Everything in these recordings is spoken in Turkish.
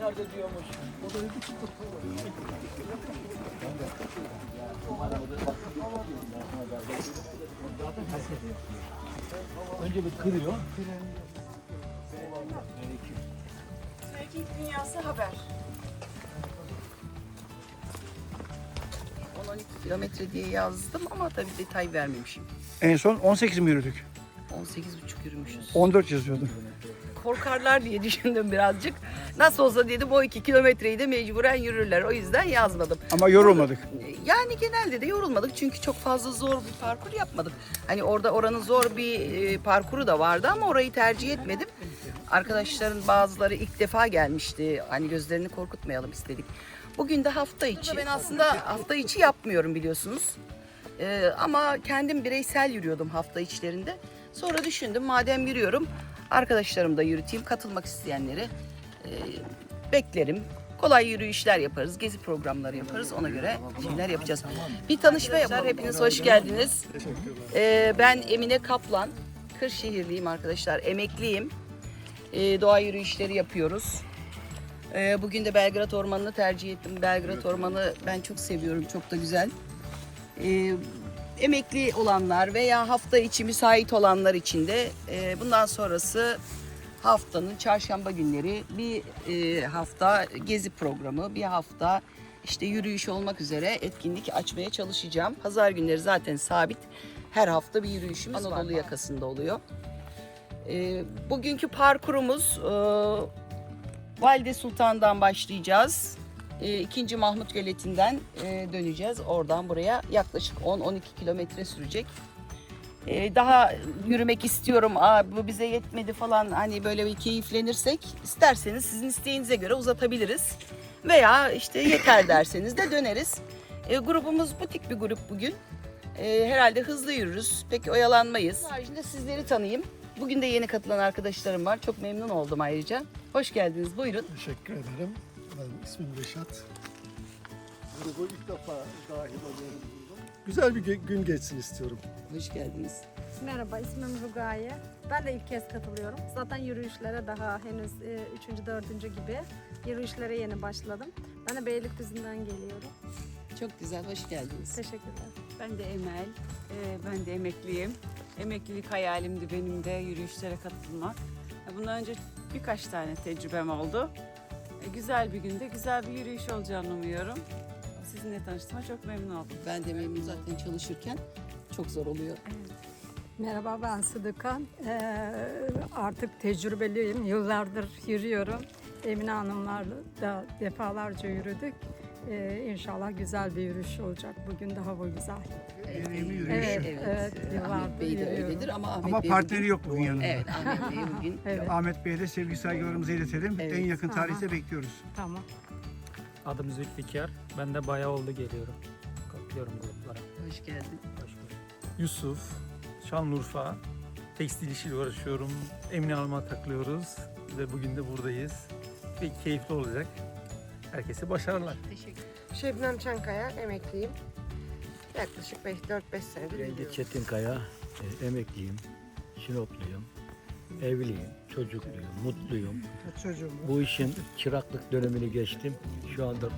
Nerede diyormuş. Önce bir kırıyor. Trekking Dünyası Haber. 10-12 kilometre diye yazdım ama tabii detay vermemişim. En son 18 mi yürüdük? 18,5 yürümüşüz. 14 yazıyordu. Korkarlar diye düşündüm birazcık. Nasıl olsa dedim o 2 kilometreyi de mecburen yürürler. O yüzden yazmadım. Ama yorulmadık. Yani genelde de yorulmadık çünkü çok fazla zor bir parkur yapmadık. Hani orada oranın zor bir e, parkuru da vardı ama orayı tercih etmedim. Arkadaşların bazıları ilk defa gelmişti. Hani gözlerini korkutmayalım istedik. Bugün de hafta içi. Ben aslında hafta içi yapmıyorum biliyorsunuz. Ee, ama kendim bireysel yürüyordum hafta içlerinde. Sonra düşündüm madem yürüyorum arkadaşlarım da yürüteyim. Katılmak isteyenleri e, beklerim. Kolay yürüyüşler yaparız, gezi programları yaparız. Ona göre şeyler yapacağız. Bir tanışma yapar. Hepiniz hoş geldiniz. Ee, ben Emine Kaplan. Kırşehirliyim arkadaşlar. Emekliyim. Ee, doğa yürüyüşleri yapıyoruz. Ee, bugün de Belgrad Ormanı'nı tercih ettim. Belgrad Ormanı ben çok seviyorum. Çok da güzel. Ee, emekli olanlar veya hafta içi müsait olanlar için de e, bundan sonrası haftanın çarşamba günleri bir e, hafta gezi programı, bir hafta işte yürüyüş olmak üzere etkinlik açmaya çalışacağım. Pazar günleri zaten sabit. Her hafta bir yürüyüşümüz Anadolu yakasında oluyor. E, bugünkü parkurumuz e, Valide Sultan'dan başlayacağız. E, ikinci Mahmut Göleti'nden e, döneceğiz. Oradan buraya yaklaşık 10-12 kilometre sürecek. E, daha yürümek istiyorum. Aa, bu bize yetmedi falan hani böyle bir keyiflenirsek isterseniz sizin isteğinize göre uzatabiliriz. Veya işte yeter derseniz de döneriz. E, grubumuz butik bir grup bugün. E, herhalde hızlı yürürüz. Pek oyalanmayız. Haricinde sizleri tanıyayım. Bugün de yeni katılan arkadaşlarım var. Çok memnun oldum ayrıca. Hoş geldiniz. Buyurun. Teşekkür ederim. Ben ismim Reşat. Grubu ilk defa dahil oluyorum. Güzel bir gü- gün geçsin istiyorum. Hoş geldiniz. Merhaba, ismim Rugaye. Ben de ilk kez katılıyorum. Zaten yürüyüşlere daha henüz 3. 4. gibi yürüyüşlere yeni başladım. Ben de Beylikdüzü'nden geliyorum. Çok güzel. Hoş geldiniz. Teşekkürler. Ben de Emel, Ee, ben de emekliyim. Emeklilik hayalimdi benim de yürüyüşlere katılmak. Ya Bundan önce birkaç tane tecrübem oldu. E, Güzel bir günde güzel bir yürüyüş olacağını umuyorum. Sizinle tanıştığıma çok memnun oldum. Ben de memnun zaten çalışırken çok zor oluyor. Merhaba ben Sıdıkan. Ee, artık tecrübeliyim. Yıllardır yürüyorum. Emine Hanımlarla da defalarca yürüdük. Ee, inşallah güzel bir yürüyüş olacak. Bugün de hava güzel. Deneyimli yürüyüş. Evet, Evet, evet, Ahmet Bey de yürüyorum. öyledir ama Ahmet Ama Bey partneri bugün, yok bugün yanında. Evet, Ahmet Bey bugün Evet, Ahmet Bey'e de sevgi saygılarımızı iletelim. Evet. En yakın tarihte bekliyoruz. tamam. Adım Zülfikar. Ben de bayağı oldu geliyorum. Katılıyorum gruplara. hoş geldin. Hoş bulduk. Yusuf, Şanlıurfa. Tekstil işiyle uğraşıyorum. Emine Hanım'a takılıyoruz. Ve bugün de buradayız. Ve keyifli olacak. Herkese başarılar. Teşekkür Şebnem Çankaya, emekliyim. Yaklaşık 4-5 senedir Ben de gidiyorum. Çetinkaya, e, emekliyim, Sinopluyum, evliyim, çocukluyum, mutluyum. Bu işin çıraklık dönemini geçtim. Şu anda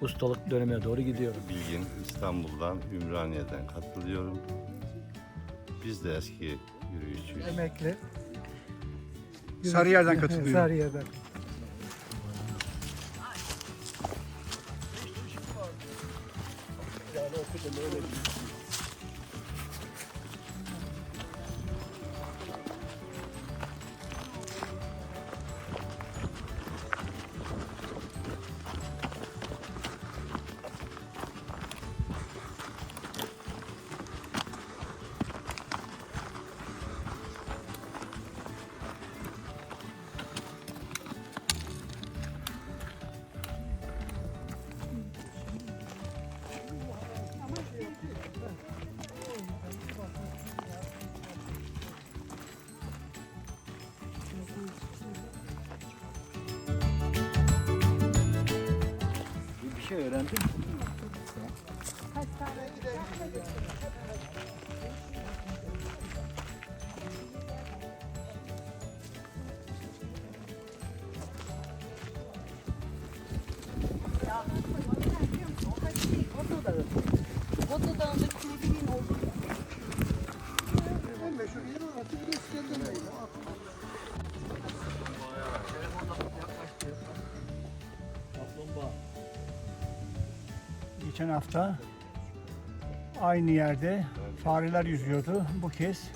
ustalık dönemine doğru gidiyorum. Bilgin İstanbul'dan, Ümraniye'den katılıyorum. Biz de eski yürüyüşçüyüz. Emekli. Sarıyer'den katılıyorum. Sarıyer'den. Bir şey öğrendim. Oda Geçen hafta aynı yerde fareler yüzüyordu. Bu kez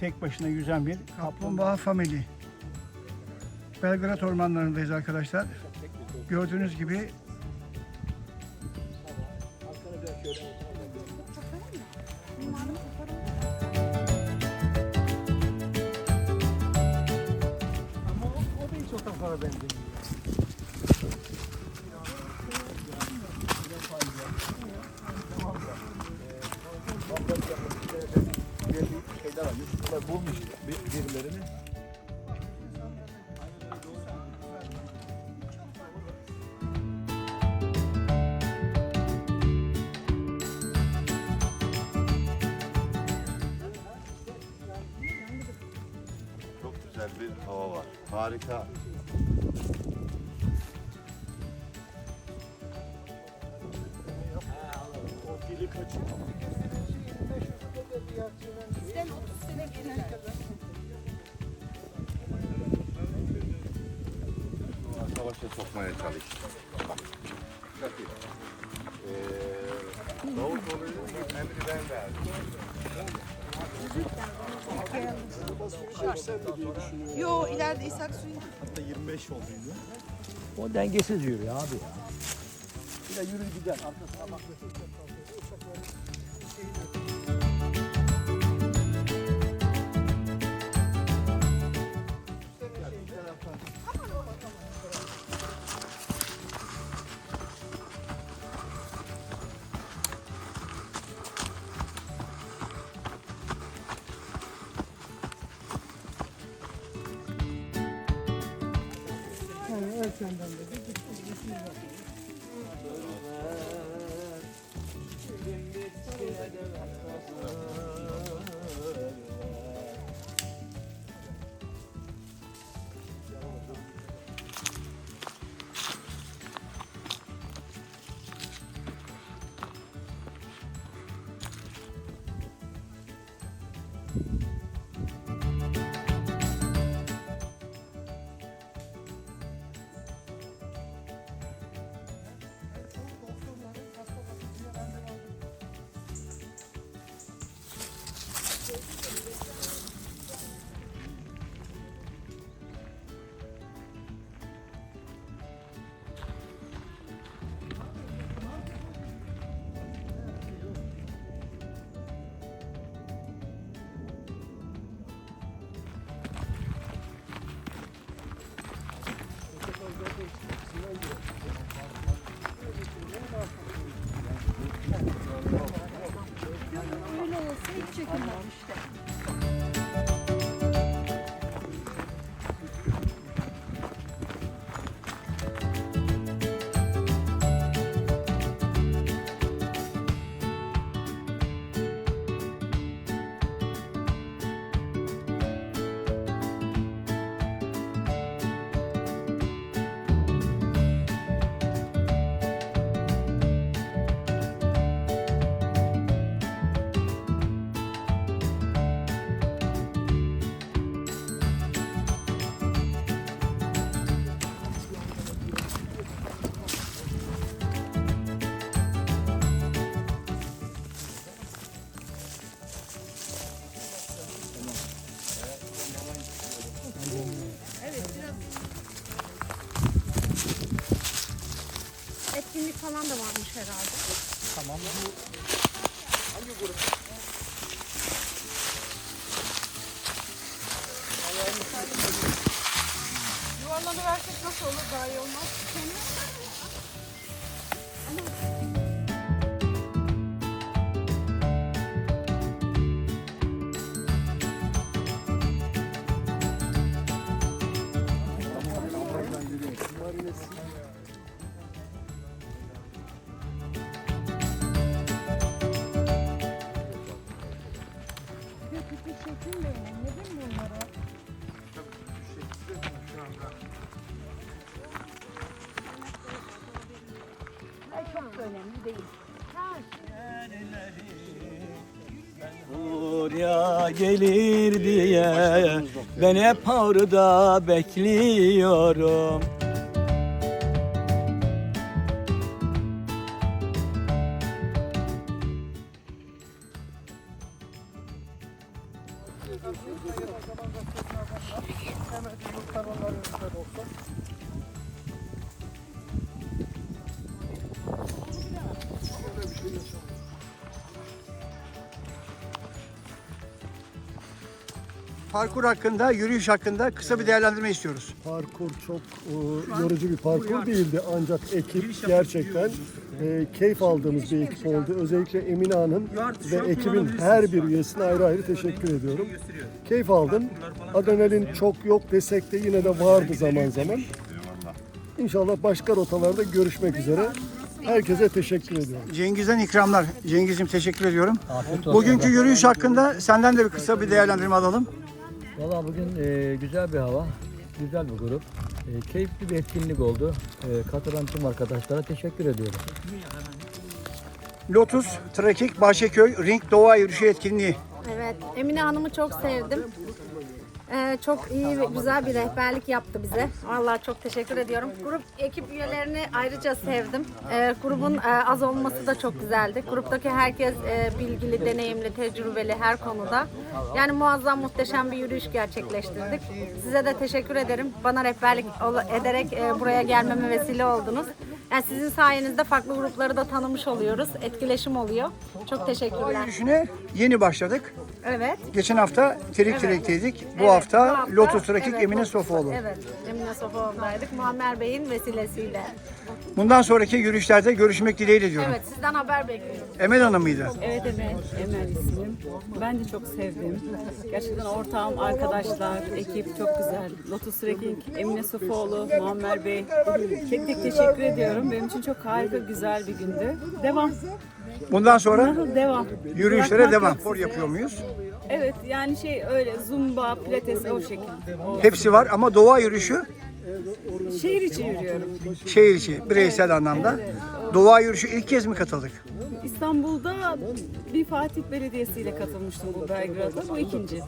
tek başına yüzen bir kaplumbağa famili. Belgrad ormanlarındayız arkadaşlar. Gördüğünüz gibi Çok güzel bir hava var. Harika. Savaşa sokmaya çalıştı. Ee, Davutoğlu'nun emri ben verdim. Yo ileride İshak suyu. O dengesiz yürüyor abi ya. Bir de yürür gider. Arkasına bak. Etkinlik falan da varmış herhalde. Yuvarlanıversek nasıl olur daha iyi olmaz. Önemli değil. Buraya gelir diye ben hep orada bekliyorum. Parkur hakkında, yürüyüş hakkında kısa bir değerlendirme istiyoruz. Parkur çok e, yorucu bir parkur değildi ancak ekip gerçekten e, keyif aldığımız bir ekip oldu. Özellikle Emine Hanım ve ekibin her bir üyesine ayrı ayrı teşekkür ediyorum. Keyif aldım. Adrenalin çok yok desek de yine de vardı zaman zaman. İnşallah başka rotalarda görüşmek üzere. Herkese teşekkür ediyorum. Cengiz'den ikramlar. Cengiz'im teşekkür ediyorum. Bugünkü yürüyüş hakkında senden de bir kısa bir değerlendirme alalım. Valla bugün e, güzel bir hava, güzel bir grup. E, keyifli bir etkinlik oldu. E, katılan tüm arkadaşlara teşekkür ediyorum. Lotus, Trakik, Bahçeköy, Ring Doğa Yürüyüşü etkinliği. Evet, Emine Hanım'ı çok sevdim. Ee, çok iyi ve güzel bir rehberlik yaptı bize. Vallahi çok teşekkür ediyorum. Grup ekip üyelerini ayrıca sevdim. Ee, grubun e, az olması da çok güzeldi. Gruptaki herkes e, bilgili, deneyimli, tecrübeli her konuda. Yani muazzam, muhteşem bir yürüyüş gerçekleştirdik. Size de teşekkür ederim. Bana rehberlik ederek e, buraya gelmeme vesile oldunuz. Yani sizin sayenizde farklı grupları da tanımış oluyoruz. Etkileşim oluyor. Çok teşekkürler. Yürüyüşüne yeni başladık. Evet. Geçen hafta Trik Trik'teydik. Bu Evet, hafta bu Lotus Trakik evet, Emine Sofuoğlu. Evet, Emine Sofuoğlu'ndaydık. Muammer Bey'in vesilesiyle. Bundan sonraki yürüyüşlerde görüşmek dileğiyle diyorum. Evet, sizden haber bekliyorum. Emel Hanım mıydı? Evet Emel, Emel ismim. Ben de çok sevdim. Gerçekten ortağım, arkadaşlar, ekip çok güzel. Lotus Trekking, Emine Sofoğlu, Muammer Bey. Tek tek teşekkür ediyorum. Benim için çok harika, güzel bir gündü. Devam. Bundan sonra Devam. yürüyüşlere devam. Spor yapıyor muyuz? Evet yani şey öyle zumba, pilates o şekilde. Hepsi var ama doğa yürüyüşü şehir içi yürüyorum. şehir içi, bireysel anlamda. Doğa yürüyüşü ilk kez mi katıldık? İstanbul'da bir Fatih Belediyesi ile katılmıştım bu Belgrad'a. Bu ikinci.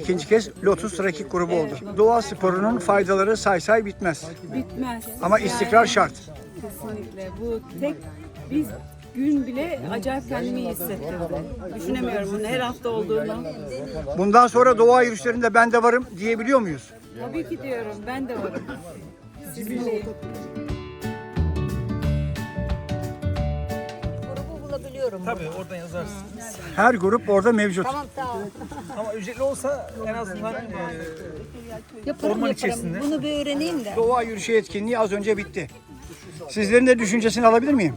İkinci kez Lotus Rakip grubu oldu. Doğa sporunun faydaları say say bitmez. Bitmez. Ama istikrar şart. Kesinlikle. Bu tek bir gün bile acayip kendimi iyi hissettirdi. Düşünemiyorum bunun her hafta olduğunu. Bundan sonra doğa yürüyüşlerinde ben de varım diyebiliyor muyuz? Tabii ki diyorum. Ben de varım. Sizinleyim. Tabii oradan yazarsın. Her grup orada mevcut. Ama ücretli olsa en azından e, orman içerisinde. Bunu bir öğreneyim de. Doğa yürüyüşü etkinliği az önce bitti. Sizlerin de düşüncesini alabilir miyim?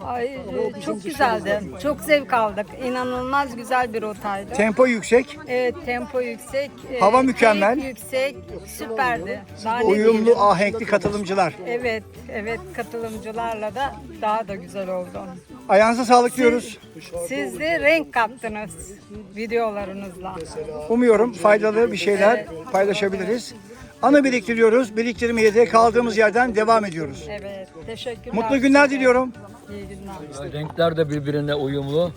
Ay, çok güzeldi. Çok zevk aldık. İnanılmaz güzel bir rotaydı. Tempo yüksek, Evet, tempo yüksek. e, Hava mükemmel. keyif yüksek. Süperdi. Daha ne uyumlu, ahenkli katılımcılar. Evet, evet katılımcılarla da daha da güzel oldu. Ayağınıza sağlık diyoruz. Siz de renk kattınız videolarınızla. Umuyorum faydalı bir şeyler paylaşabiliriz. Anı biriktiriyoruz. Biriktirmeye de kaldığımız yerden devam ediyoruz. Evet, teşekkürler. Mutlu günler diliyorum. İyi günler. Renkler de birbirine uyumlu.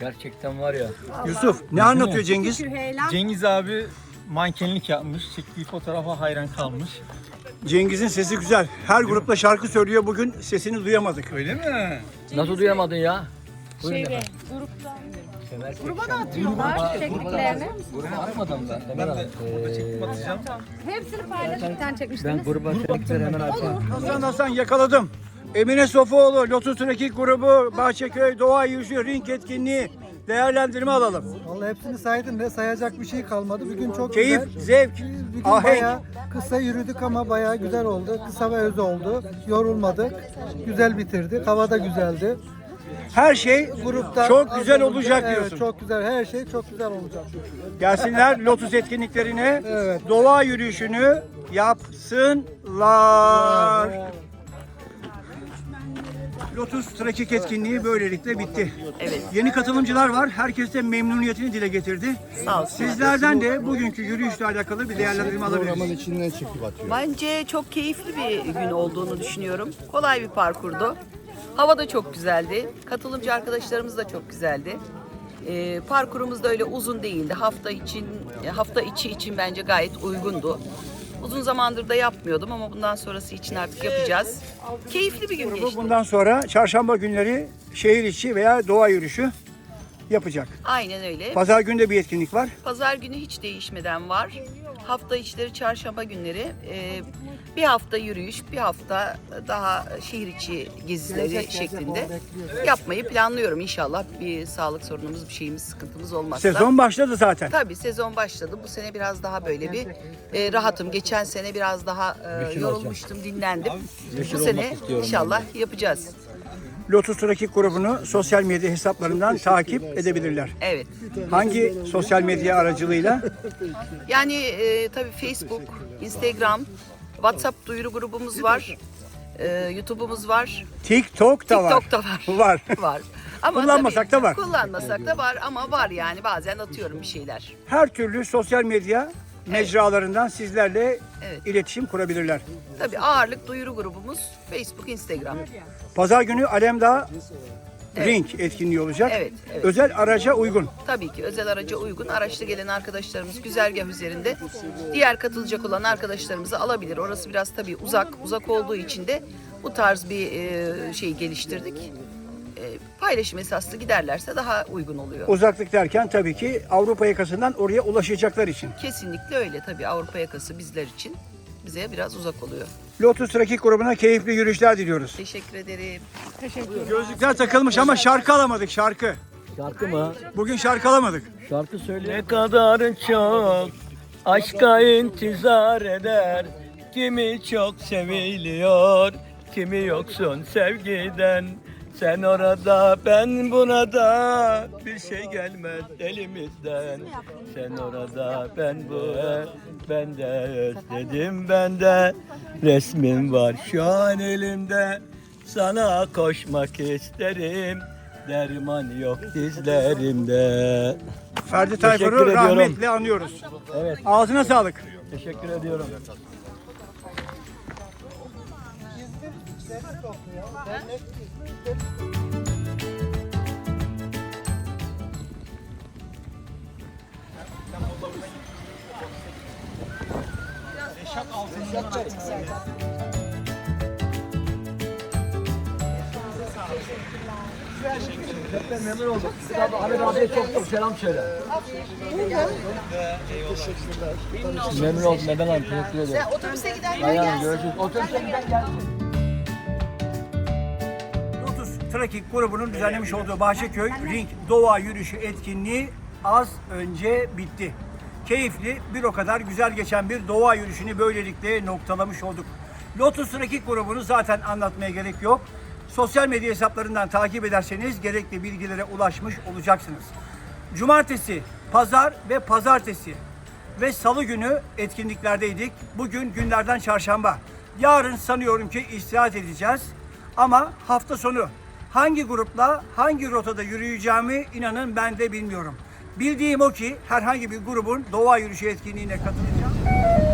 Gerçekten var ya. Yusuf ne anlatıyor Cengiz? Cengiz abi mankenlik yapmış. Çektiği fotoğrafa hayran kalmış. Cengiz'in sesi güzel. Her grupta şarkı söylüyor. Bugün sesini duyamadık. Öyle mi? Nasıl duyamadın ya? Buyurun Şeyde, efendim. grupta Gruba da atıyorlar çektiklerini. Gruba atmadım ben. Hemen Ben de burada çektim atacağım. Hepsini paylaşıp bir tane çekmiştiniz. Ben gruba çektikleri hemen atayım. Hasan Hasan yakaladım. Emine Sofuoğlu, Lotus Trekik grubu, Bahçeköy, Doğa Yürüyüşü, Ring etkinliği değerlendirme alalım. Vallahi hepsini saydım ve sayacak bir şey kalmadı. Bugün çok Keyif, güzel. zevk, Bugün ahenk. bayağı kısa yürüdük ama bayağı güzel oldu. Kısa ve öz oldu. Yorulmadık. Güzel bitirdik. Hava da güzeldi. Her şey Grupta çok güzel az olunca- olacak evet, diyorsun. çok güzel. Her şey çok güzel olacak. Gelsinler Lotus etkinliklerine, Evet. doğa yürüyüşünü yapsınlar. Lotus Trakik etkinliği böylelikle bitti. Evet. Yeni katılımcılar var. Herkes de memnuniyetini dile getirdi. Sağ olsun. Sizlerden de bugünkü yürüyüşle alakalı bir değerlendirme alabiliriz. Bence çok keyifli bir gün olduğunu düşünüyorum. Kolay bir parkurdu. Hava da çok güzeldi. Katılımcı arkadaşlarımız da çok güzeldi. Ee, parkurumuz da öyle uzun değildi. Hafta için hafta içi için bence gayet uygundu. Uzun zamandır da yapmıyordum ama bundan sonrası için artık yapacağız. Keyifli bir gün geçti. Bundan sonra çarşamba günleri şehir içi veya doğa yürüyüşü yapacak. Aynen öyle. Pazar günü de bir etkinlik var. Pazar günü hiç değişmeden var. Hafta içleri çarşamba günleri e, bir hafta yürüyüş, bir hafta daha şehir içi gezileri şeklinde yapmayı planlıyorum inşallah. Bir sağlık sorunumuz, bir şeyimiz, sıkıntımız olmazsa. Sezon başladı zaten. Tabii sezon başladı. Bu sene biraz daha böyle bir e, rahatım. Geçen sene biraz daha e, yorulmuştum, dinlendim. Bu sene inşallah yapacağız. Lotus Rakip grubunu sosyal medya hesaplarından takip edebilirler. Evet. Hangi sosyal medya aracılığıyla? Yani e, tabii Facebook, Instagram, WhatsApp duyuru grubumuz var. E, YouTube'umuz var. TikTok da var. TikTok da var. Var. var. Ama Kullanmasak tabii, da var. Kullanmasak da var ama var yani bazen atıyorum bir şeyler. Her türlü sosyal medya mecralarından sizlerle Evet. iletişim kurabilirler. Tabii ağırlık duyuru grubumuz Facebook, Instagram. Pazar günü Alemdağ Evet. Ring etkinliği olacak. Evet, evet. Özel araca uygun. Tabii ki özel araca uygun araçlı gelen arkadaşlarımız güzergah üzerinde diğer katılacak olan arkadaşlarımızı alabilir. Orası biraz tabii uzak. Uzak olduğu için de bu tarz bir e, şey geliştirdik. E, paylaşım esaslı giderlerse daha uygun oluyor. Uzaklık derken tabii ki Avrupa yakasından oraya ulaşacaklar için. Kesinlikle öyle tabii Avrupa yakası bizler için bize biraz uzak oluyor. Lotus Rakip grubuna keyifli yürüyüşler diliyoruz. Teşekkür ederim. Gözlükler takılmış ama şarkı alamadık şarkı. Şarkı mı? Bugün şarkı alamadık. Şarkı söyle. Ne kadar çok aşka intizar eder. Kimi çok seviliyor, kimi yoksun sevgiden. Sen orada, ben burada, bir şey gelmez elimizden. Sen orada, ben bu, ben de özledim ben de. Resmin var şu an elimde, sana koşmak isterim. Derman yok dizlerimde. Ferdi Tayfur'u ediyorum. rahmetle anıyoruz. Evet, Ağzına sağlık. teşekkür ediyorum. Memnun oldum. Ahmet abiye çok çok selam söyle. Memnun oldum Neden abi teşekkür ederim. Otobüse giderken Ayağım görüşürüz. Otobüse giden gelsin. Lotus Trakik grubunun düzenlemiş olduğu Bahçeköy Ring Doğa Yürüyüşü etkinliği az önce bitti. Keyifli, bir o kadar güzel geçen bir doğa yürüyüşünü böylelikle noktalamış olduk. Lotus Trakik grubunu zaten anlatmaya gerek yok. Sosyal medya hesaplarından takip ederseniz gerekli bilgilere ulaşmış olacaksınız. Cumartesi, pazar ve pazartesi ve salı günü etkinliklerdeydik. Bugün günlerden çarşamba. Yarın sanıyorum ki istirahat edeceğiz. Ama hafta sonu hangi grupla hangi rotada yürüyeceğimi inanın ben de bilmiyorum. Bildiğim o ki herhangi bir grubun doğa yürüyüşü etkinliğine katılacağım.